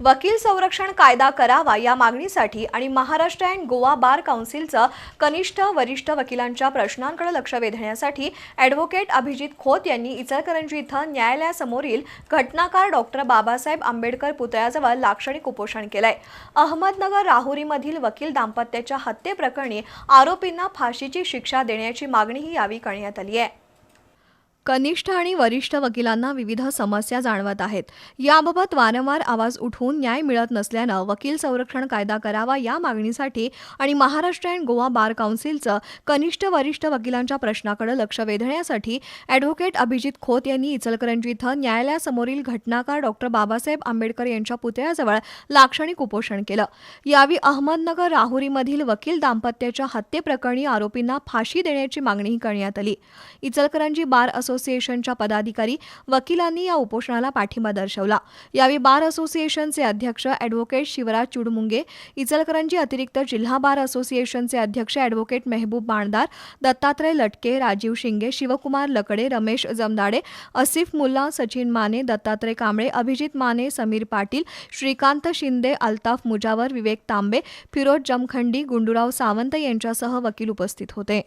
वकील संरक्षण कायदा करावा या मागणीसाठी आणि महाराष्ट्र अँड गोवा बार काउन्सिलचं कनिष्ठ वरिष्ठ वकिलांच्या प्रश्नांकडे लक्ष वेधण्यासाठी ॲडव्होकेट अभिजित खोत यांनी इचलकरंजी इथं न्यायालयासमोरील घटनाकार डॉक्टर बाबासाहेब आंबेडकर पुतळ्याजवळ लाक्षणिक उपोषण केलंय. अहमदनगर राहुरीमधील वकील दाम्पत्याच्या हत्येप्रकरणी आरोपींना फाशीची शिक्षा देण्याची मागणीही यावेळी करण्यात आली आहे. कनिष्ठ आणि वरिष्ठ वकिलांना विविध समस्या जाणवत आहेत. याबाबत वारंवार आवाज उठवून न्याय मिळत नसल्यानं वकील संरक्षण कायदा करावा या मागणीसाठी आणि महाराष्ट्र अँड गोवा बार काउन्सिलचं कनिष्ठ वरिष्ठ वकिलांच्या प्रश्नाकडे लक्ष वेधण्यासाठी ॲडव्होकेट अभिजित खोत यांनी इचलकरंजी इथं न्यायालयासमोरील घटनाकार डॉक्टर बाबासाहेब आंबेडकर यांच्या पुतळ्याजवळ लाक्षणिक उपोषण केलं. यावेळी अहमदनगर राहुरीमधील वकील दाम्पत्याच्या हत्येप्रकरणी आरोपींना फाशी देण्याची मागणीही करण्यात आली. इचलकरंजी बार असो असोसिएशनच्या पदाधिकारी वकिलांनी या उपोषणाला पाठिंबा दर्शवला. यावेळी बार असोसिएशनचे अध्यक्ष ॲडव्होकेट शिवराज चुडमुंगे इचलकरंजी अतिरिक्त जिल्हा बार असोसिएशनचे अध्यक्ष ॲडव्होकेट मेहबूब बाणदार दत्तात्रय लटके राजीव शिंगे शिवकुमार लकडे रमेश जमदाडे असिफ मुल्ला सचिन माने दत्तात्रय कांबळे अभिजित माने समीर पाटील श्रीकांत शिंदे अल्ताफ मुजावर विवेक तांबे फिरोज जमखंडी गुंडूराव सावंत यांच्यासह वकील उपस्थित होते.